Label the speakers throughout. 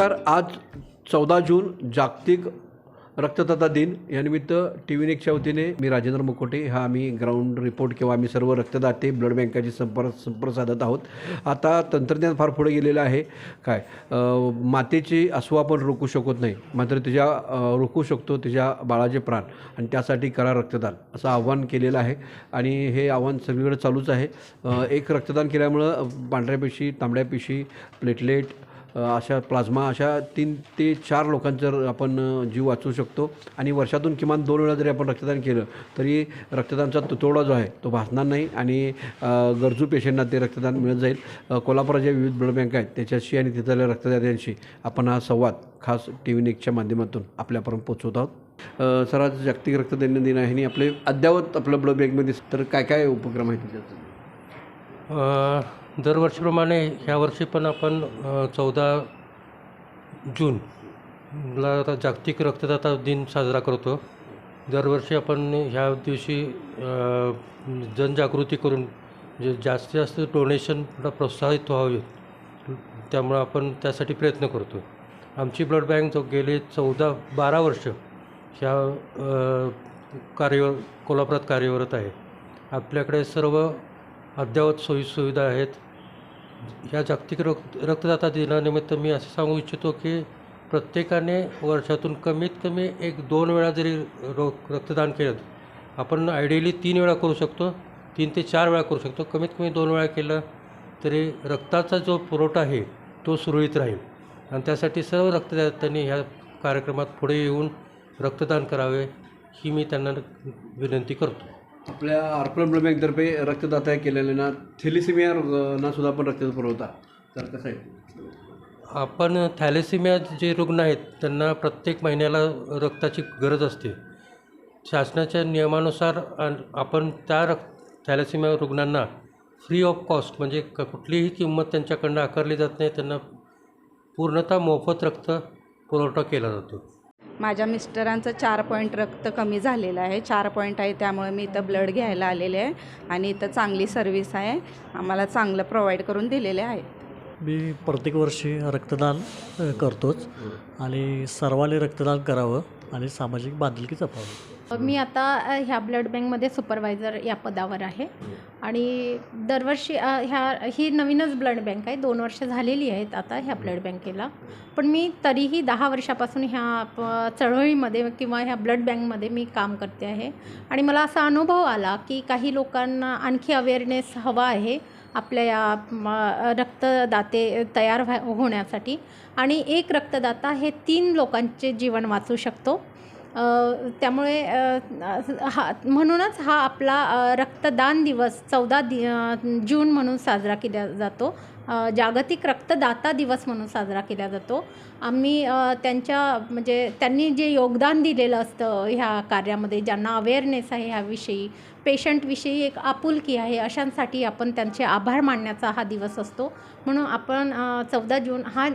Speaker 1: नमस्कार. आज चौदा जून जागतिक रक्तदाता दिन. यानिमित्त टी व्ही नेकच्या वतीने मी राजेंद्र मुकोटे. हा आम्ही ग्राउंड रिपोर्ट किंवा आम्ही सर्व रक्तदाते ब्लड बँकाची संपर्क संपर्क साधत आहोत. आता तंत्रज्ञान फार पुढे गेलेलं आहे. काय? मातेची असू आपण रोखू शकत नाही. मात्र तिच्या रोखू शकतो तिच्या बाळाचे प्राण आणि त्यासाठी करा रक्तदान असं आव्हान केलेलं आहे. आणि हे आव्हान सगळीकडे चालूच आहे. एक रक्तदान केल्यामुळं पांढऱ्या पेशी तांबड्या पेशी प्लेटलेट अशा प्लाझ्मा अशा तीन ते चार लोकांचं आपण जीव वाचवू शकतो. आणि वर्षातून किमान दोन वेळा जरी आपण रक्तदान केलं तरी रक्तदानचा तुतोडा जो आहे तो भासणार नाही आणि गरजू पेशंटना ते रक्तदान मिळत जाईल. कोल्हापुराच्या विविध ब्लड बँक आहेत त्याच्याशी आणि तिथल्या रक्तदात्यांशी आपण हा संवाद खास टी व्ही नेकच्या माध्यमातून आपल्यापर्यंत पोचवत आहोत. सर्वात सर आज जागतिक रक्तदान दिन आहे आणि आपले अद्ययावत आपलं ब्लड बँकमध्ये तर काय काय उपक्रम आहेत त्याच्यात
Speaker 2: दरवर्षीप्रमाणे ह्या वर्षी पण आपण चौदा जूनला आता जागतिक रक्तदाता दिन साजरा करतो. दरवर्षी आपण ह्या दिवशी जनजागृती करून जे जास्तीत जास्त डोनेशनला प्रोत्साहित व्हावे त्यामुळं आपण त्यासाठी प्रयत्न करतो. आमची ब्लड बँक जो गेले चौदा बारा वर्ष ह्या कार्य कोल्हापुरात कार्यरत आहे. आपल्याकडे सर्व अद्ययावत सोयीसुविधा आहेत. ह्या जागतिक रक्त रक्तदाता दिनानिमित्त मी असं सांगू इच्छितो की प्रत्येकाने वर्षातून कमीत कमी एक दोन वेळा जरी रो रक्तदान केलं आपण आयडियली तीन वेळा करू शकतो. तीन ते चार वेळा करू शकतो. कमीत कमी दोन वेळा केलं तरी रक्ताचा जो पुरवठा आहे तो सुरळीत राहील. आणि त्यासाठी सर्व रक्तदात्यांनी ह्या कार्यक्रमात पुढे येऊन रक्तदान करावे ही मी त्यांना विनंती करतो.
Speaker 1: आपल्या अर्पण ब्लड बँकतर्फे रक्तदाता ना थॅलिसिमिया ना सुद्धा आपण रक्त पुरवता. तर कसं आहे?
Speaker 2: आपण थॅलेसिमिया जे रुग्ण आहेत त्यांना प्रत्येक महिन्याला रक्ताची गरज असते. शासनाच्या नियमानुसार आपण त्या रक् थॅलेसिमिया रुग्णांना फ्री ऑफ कॉस्ट म्हणजे क कुठलीही किंमत त्यांच्याकडनं आकारली जात नाही त्यांना पूर्णतः मोफत रक्त पुरवठा केला जातो.
Speaker 3: माझ्या मिस्टरांचं चार पॉईंट रक्त कमी झालेलं आहे. चार पॉईंट आहे त्यामुळे मी इथं ब्लड घ्यायला आलेले आहे आणि इथं चांगली सर्विस आहे. आम्हाला चांगलं प्रोव्हाइड करून दिलेले आहे
Speaker 4: मी प्रत्येक वर्षी रक्तदान करतोच आणि सर्वांनी रक्तदान करावं आणि सामाजिक बांधिलकी जपावी.
Speaker 5: मी आता ह्या ब्लड बँकमध्ये सुपरवायझर या पदावर आहे. आणि दरवर्षी ह्या ही नवीनच ब्लड बँक आहे. दोन वर्ष झालेली आहेत आता ह्या ब्लड बँकेला. पण मी तरीही दहा वर्षापासून ह्या प- चळवळीमध्ये किंवा ह्या ब्लड बँकमध्ये मी काम करते आहे. आणि मला असा अनुभव आला की काही लोकांना आणखी अवेअरनेस हवा आहे आपल्या या रक्तदाते तयार व्हा होण्यासाठी. आणि एक रक्तदाता हे तीन लोकांचे जीवन वाचू शकतो. त्यामुळे हा म्हणूनच हा आपला रक्तदान दिवस चौदा दि जून म्हणून साजरा केला जातो. जागतिक रक्तदाता दिवस म्हणून साजरा केला जातो. आम्ही त्यांच्या म्हणजे त्यांनी जे योगदान दिलेलं असतं ह्या कार्यामध्ये ज्यांना अवेअरनेस आहे ह्याविषयी पेशंटविषयी एक आपुलकी आहे अशांसाठी आपण त्यांचे आभार मानण्याचा हा दिवस असतो. म्हणून आपण चौदा जून हा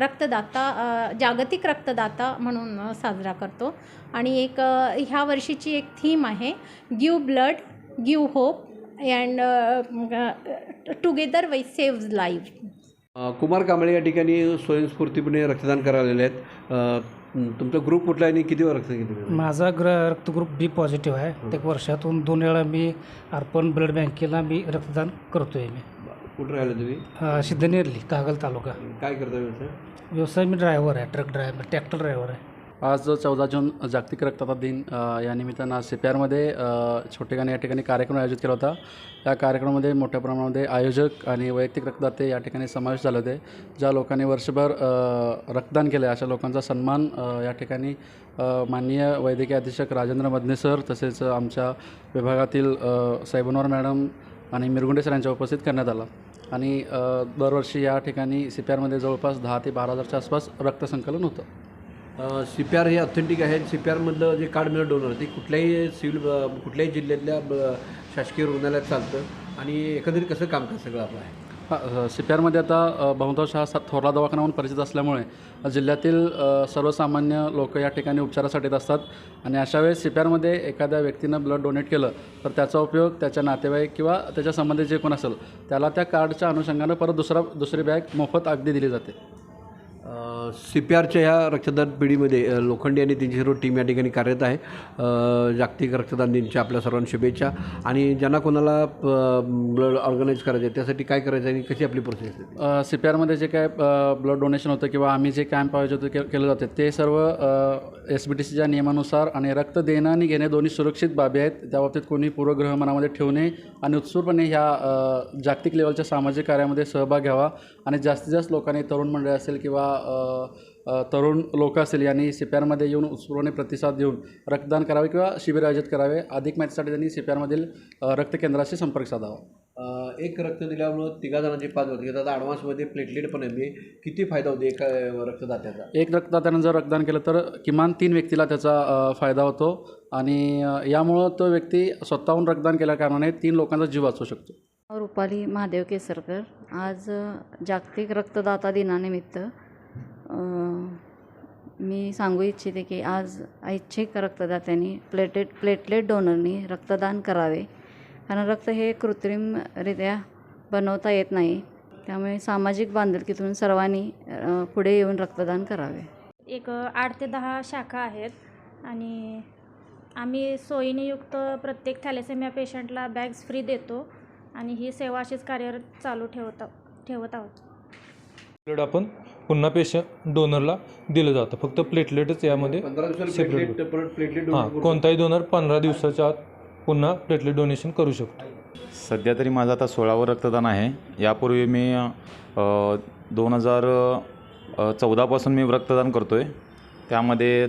Speaker 5: रक्तदाता जागतिक रक्तदाता म्हणून साजरा करतो. आणि एक ह्या वर्षीची एक थीम आहे give blood give hope and together we saves life
Speaker 1: Kumar Kamble या ठिकाणी स्वयंस्फूर्तीपणे रक्तदान करायला आलेले आहेत. अ, तुमचा ग्रुप कुठला आहे आणि किती वेळा रक्त घेतलं
Speaker 6: माझा ग्र रक्तग्रुप बी पॉझिटिव्ह आहे. प्रत्येक वर्षातून दोन वेळा मी अर्पण ब्लड बँकेला मी रक्तदान करतो आहे मी
Speaker 1: कुठं राहिलं तुम्ही?
Speaker 6: सिद्धनेरली कागल तालुका.
Speaker 1: काय करता व्यवसाय?
Speaker 6: व्यवसाय मी ड्रायव्हर आहे ट्रक ड्रायव्हर ट्रॅक्टर ड्रायव्हर आहे.
Speaker 7: आज चौदा जून जागतिक रक्तदाता दिन या निमित्तानं आज सी पी आरमध्ये छोटेखानी या ठिकाणी कार्यक्रम आयोजित केला होता. या कार्यक्रमामध्ये मोठ्या प्रमाणामध्ये आयोजक आणि वैयक्तिक रक्तदाते या ठिकाणी समावेश झाले होते ज्या लोकांनी वर्षभर रक्तदान केलं. अशा लोकांचा सन्मान या ठिकाणी माननीय वैद्यकीय अधीक्षक राजेंद्र मदने सर तसेच आमच्या विभागातील अ, मॅडम आणि मिरगुंडे सर यांच्या उपस्थित करण्यात आला. आणि दरवर्षी या ठिकाणी सी पी आरमध्ये जवळपास दहा ते बारा हजारच्या आसपास रक्तसंकलन होतं.
Speaker 1: सी पी आर हे ऑथेंटिक आहे. सी पी आरमधलं जे कार्ड मिळत डोनर ते कुठल्याही सिव्हिल कुठल्याही जिल्ह्यातल्या ब- शासकीय रुग्णालयात चालतं आणि एकंदरीत कसं काम कर सगळं आपलं आहे?
Speaker 7: हां सी पी आरमध्ये आता बहुतांश हा सा- थोरला दवाखाना म्हणून परिचित असल्यामुळे जिल्ह्यातील सर्वसामान्य लोक या ठिकाणी उपचारासाठी येत असतात. आणि अशा वेळेस सी पी आरमध्ये एखाद्या व्यक्तीनं ब्लड डोनेट केलं तर त्याचा उपयोग त्याच्या नातेवाईक किंवा त्याच्या संबंधित जे कोण असेल त्याला त्या कार्डच्या अनुषंगानं परत दुसरा दुसरी बॅग मोफत अगदी दिली जाते.
Speaker 1: सी पी आरच्या ह्या रक्तदान पिढीमध्ये लोखंडी लोखंडे आणि त्यांची सर्व टीम या ठिकाणी कार्यरत आहे. जागतिक रक्तदान दिनच्या आपल्या सर्वांना शुभेच्छा. आणि ज्यांना कोणाला ब्लड ऑर्गनाईज करायचं आहे त्यासाठी काय करायचं आहे आणि कशी आपली प्रोसेस आहे?
Speaker 7: सी पी आरमध्ये जे काय ब्लड डोनेशन होतं किंवा आम्ही जे कॅम्प आयोजित के केलं जाते ते सर्व एस बी टी सीच्या नियमानुसार आणि रक्त देणं आणि घेणे दोन्ही सुरक्षित बाबी आहेत. त्या बाबतीत कोणी पूर्वग्रह मनामध्ये ठेवणे आणि उत्सुकपणे ह्या जागतिक लेवलच्या सामाजिक कार्यामध्ये सहभाग घ्यावा. आणि जास्तीत जास्त लोकांनी तरुण मंडळी असेल किंवा तरुण लोक असेल यांनी सी पी आरमध्ये येऊन उत्स्फूर्तपणे प्रतिसाद देऊन रक्तदान करावे किंवा शिबिर आयोजित करावे अधिक माहितीसाठी त्यांनी सी पी आरमधील रक्त केंद्राशी संपर्क साधावा.
Speaker 1: एक रक्त दिल्यामुळं तिघा जणांची पाच होते आता ॲडव्हान्समध्ये प्लेटलेट पण आहे. म्हणजे किती फायदा होतो एका रक्तदात्याचा?
Speaker 7: एक रक्तदात्यानं जर रक्तदान केलं तर किमान तीन व्यक्तीला त्याचा फायदा होतो. आणि यामुळं तो व्यक्ती स्वतःहून रक्तदान केल्या कारणाने तीन लोकांचा जीव वाचवू शकतो.
Speaker 8: रुपाली महादेव केसरकर. आज जागतिक रक्तदाता दिनानिमित्त मी सांगू इच्छिते की आज ऐच्छिक रक्तदात्यांनी प्लेटेट प्लेटलेट डोनरनी रक्तदान करावे. कारण रक्त हे कृत्रिमरित्या बनवता येत नाही. त्यामुळे सामाजिक बांधिलकीतून सर्वांनी पुढे येऊन रक्तदान करावे.
Speaker 9: एक आठ ते दहा शाखा आहेत. आणि आम्ही सोयीनियुक्त प्रत्येक थॅलेसेमिया पेशंटला बॅग्स फ्री देतो. आणि ही सेवा अशीच कार्यरत चालू ठेवत ठेवत आहोत.
Speaker 10: ब्लड आपण पुन्हा पेशंट डोनरला दिलं जातं. फक्त प्लेटलेटच यामध्ये हां कोणताही डोनर पंधरा दिवसाच्या आत पुन्हा प्लेटलेट डोनेशन करू शकतो.
Speaker 11: सध्या तरी माझं आता सोळावं रक्तदान आहे. यापूर्वी मी दोन हजार चौदापासून मी रक्तदान करतो आहे त्यामध्ये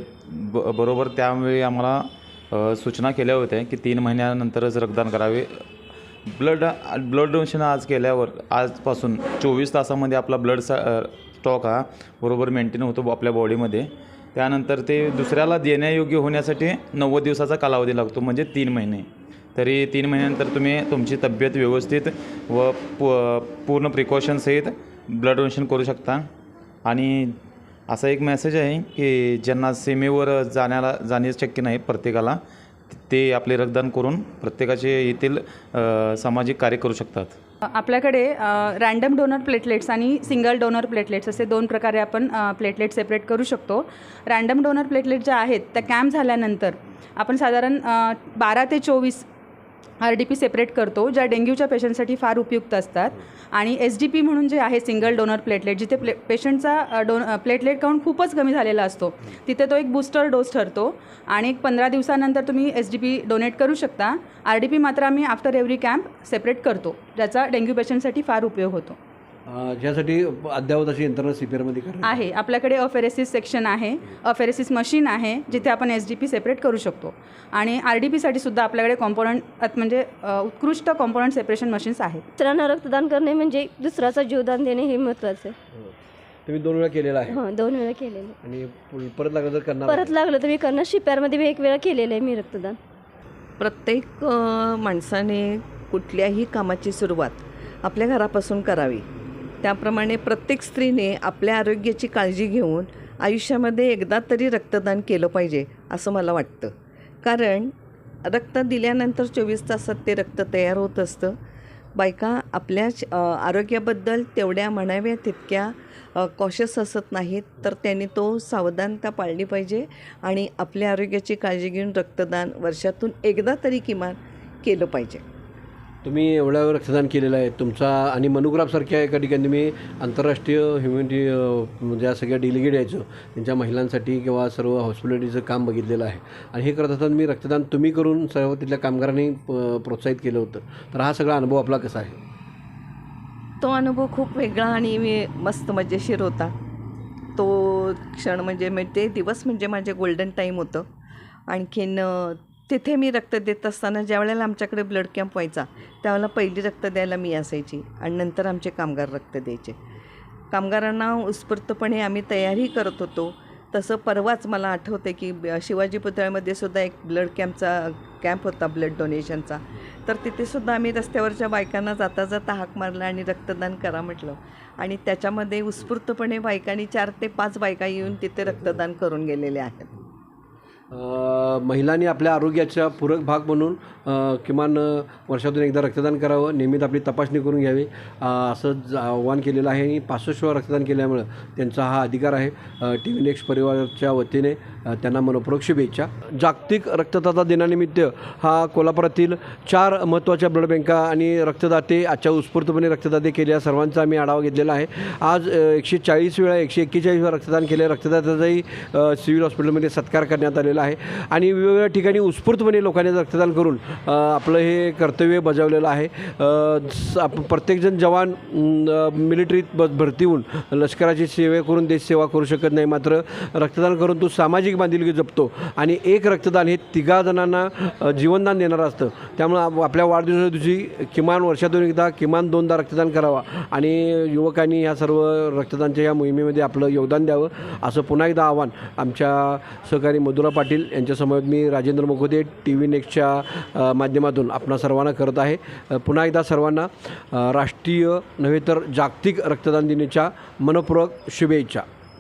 Speaker 11: ब बरोबर त्यावेळी आम्हाला सूचना केल्या होत्या की तीन महिन्यानंतरच रक्तदान करावे. ब्लड ब्लड डोनेशन आज केल्यावर आजपासून चोवीस तासामध्ये आपला ब्लड स्टॉक हा बरोबर मेंटेन होतो आपल्या बॉडीमध्ये त्यानंतर ते दुसऱ्याला देण्यायोग्य होण्यासाठी नव्वद दिवसाचा कालावधी लागतो म्हणजे तीन महिने. तरी तीन महिन्यानंतर तुम्ही तुमची तब्येत व्यवस्थित व पू पूर्ण प्रिकॉशनसहित ब्लड डोनेशन करू शकता. आणि असा एक मेसेज आहे की ज्यांना सीमेवर जाण्याला जाणे शक्य नाही प्रत्येकाला ते आपले रक्तदान करून प्रत्येकाचे येथील सामाजिक कार्य करू शकतात.
Speaker 12: आपल्याकडे रँडम डोनर प्लेटलेट्स आणि सिंगल डोनर प्लेटलेट्स असे दोन प्रकारे आपण प्लेटलेट सेपरेट करू शकतो. रँडम डोनर प्लेटलेट ज्या आहेत त्या कॅम्प झाल्यानंतर आपण साधारण बारा ते चोवीस आर डी पी सेपरेट करतो ज्या डेंग्यूच्या पेशंटसाठी फार उपयुक्त असतात. आणि एस डी पी म्हणून जे आहे सिंगल डोनर प्लेटलेट जिथे प्ले पेशंटचा डोन प्लेटलेट काउंट खूपच कमी झालेला असतो. तिथे तो एक बूस्टर डोस ठरतो आणि एक पंधरा दिवसानंतर तुम्ही एस डी पी डोनेट करू शकता. आर डी पी मात्र आम्ही आफ्टर एव्हरी कॅम्प सेपरेट करतो ज्याचा डेंग्यू पेशंटसाठी फार उपयोग होतो.
Speaker 1: ज्यासाठी अद्ययावत अशी यंत्रणा सी पी आरमध्ये करण्यात
Speaker 12: आहे. आपल्याकडे अफेरेसिस सेक्शन आहे. अफेरेसिस मशीन आहे जिथे आपण एस डी पी सेपरेट करू शकतो. आणि आर डी पीसाठी सुद्धा आपल्याकडे कॉम्पोनंट म्हणजे उत्कृष्ट कॉम्पोनंट सेपरेशन मशीन्स आहेत.
Speaker 9: दुसऱ्यांना रक्तदान करणे म्हणजे दुसऱ्याचा जीवदान देणे हे महत्त्वाचं आहे.
Speaker 1: तुम्ही दोन वेळा केलेला आहे.
Speaker 9: हां दोन वेळा केलेलं
Speaker 1: आणि परत लागलं तर करणार
Speaker 9: परत लागलं तर मी करणार. शिप्यारमध्ये मी एक वेळा केलेलं आहे मी रक्तदान.
Speaker 13: प्रत्येक माणसाने कुठल्याही कामाची सुरुवात आपल्या घरापासून करावी. त्याप्रमाणे प्रत्येक स्त्रीने आपल्या आरोग्याची काळजी घेऊन आयुष्यामध्ये एकदा तरी रक्तदान केलं पाहिजे असं मला वाटतं. कारण रक्त दिल्यानंतर चोवीस तासात ते रक्त तयार होत असतं. बायका आपल्या आरोग्याबद्दल तेवढ्या म्हणाव्या तितक्या कॉशस असत नाहीत तर त्यांनी तो सावधानता पाळली पाहिजे आणि आपल्या आरोग्याची काळजी घेऊन रक्तदान वर्षातून एकदा तरी किमान केलं पाहिजे.
Speaker 1: तुम्ही एवढ्या रक्तदान केलेलं आहे. तुमचा आणि मनोग्राफसारख्या एका ठिकाणी मी आंतरराष्ट्रीय ह्युमॅनिटी म्हणजे ज्या सगळ्या डेलिगेट यायचो त्यांच्या महिलांसाठी किंवा सर्व हॉस्पिटॅलिटीचं काम बघितलेलं आहे. आणि हे करत असताना मी रक्तदान तुम्ही करून सर्व तिथल्या कामगारांनी प- प्रोत्साहित केलं होतं. तर हा सगळा अनुभव आपला कसा आहे?
Speaker 13: तो अनुभव खूप वेगळा आणि मी मस्त मजेशीर होता. तो क्षण म्हणजे म्हणजे ते दिवस म्हणजे माझे गोल्डन टाईम होतं. आणखीन तिथे मी रक्त देत असताना ज्या वेळेला आमच्याकडे ब्लड कॅम्प व्हायचा त्यावेळेला पहिली रक्त द्यायला मी असायची आणि नंतर आमचे कामगार रक्त द्यायचे. कामगारांना उत्स्फूर्तपणे आम्ही तयारी करत होतो. तसं परवाच मला आठवते की शिवाजी पुतळ्यामध्ये सुद्धा एक ब्लड कॅम्पचा कॅम्प होता ब्लड डोनेशनचा तर तिथेसुद्धा आम्ही रस्त्यावरच्या बायकांना जाता जाता हाक मारला आणि रक्तदान करा म्हटलं. आणि त्याच्यामध्ये उत्स्फूर्तपणे बायकांनी चार ते पाच बायका येऊन तिथे रक्तदान करून गेलेल्या आहेत.
Speaker 1: महिलांनी आपल्या आरोग्याचा पूरक भाग म्हणून किमान वर्षातून एकदा रक्तदान करावं नियमित आपली तपासणी करून घ्यावी. असं ज- आव्हान केलेलं आहे आणि पासष्टवा रक्तदान केल्यामुळं त्यांचा हा अधिकार आहे. टी व्ही नेक्स्ट परिवाराच्या वतीने त्यांना मनपूर्वक शुभेच्छा. जागतिक रक्तदाता दिनानिमित्त हा कोल्हापुरातील चार महत्त्वाच्या ब्लड बँका आणि रक्तदाते आजच्या उत्स्फूर्तपणे रक्तदाते केल्या सर्वांचा आम्ही आढावा घेतलेला आहे. आज एकशे चाळीस वेळा एकशे एक्केचाळीस वेळा रक्तदान केले. रक्तदात्याचाही सिव्हिल हॉस्पिटलमध्ये सत्कार करण्यात आलेला आहे. आणि वेगवेगळ्या ठिकाणी उत्स्फूर्तपणे लोकांनी रक्तदान करून आपलं हे कर्तव्य बजावलेलं आहे. स- आप- प्रत्येकजण जवान मिलिटरीत ब भरती होऊन लष्कराची सेवा करून देश सेवा करू शकत नाही. मात्र रक्तदान करून तो सामाजिक बांधिलकी जपतो. आणि एक रक्तदान हे तिघा जणांना जीवनदान देणारं असतं. त्यामुळं आप- आपल्या वाढदिवसाच्या दिवशी किमान वर्षातून एकदा किमान दोनदा रक्तदान करावा. आणि युवकांनी ह्या सर्व रक्तदानच्या या मोहिमेमध्ये आपलं योगदान द्यावं. असं पुन्हा एकदा आव्हान आमच्या सहकारी मधुरा पाटील पाटील यांच्यासमोर मी राजेंद्र मुखोदे टी व्ही नेक्स्टच्या माध्यमातून आपणा सर्वांना करत आहे. पुन्हा एकदा सर्वांना राष्ट्रीय नव्हे तर जागतिक रक्तदान दिनाच्या मनपूर्वक शुभेच्छा.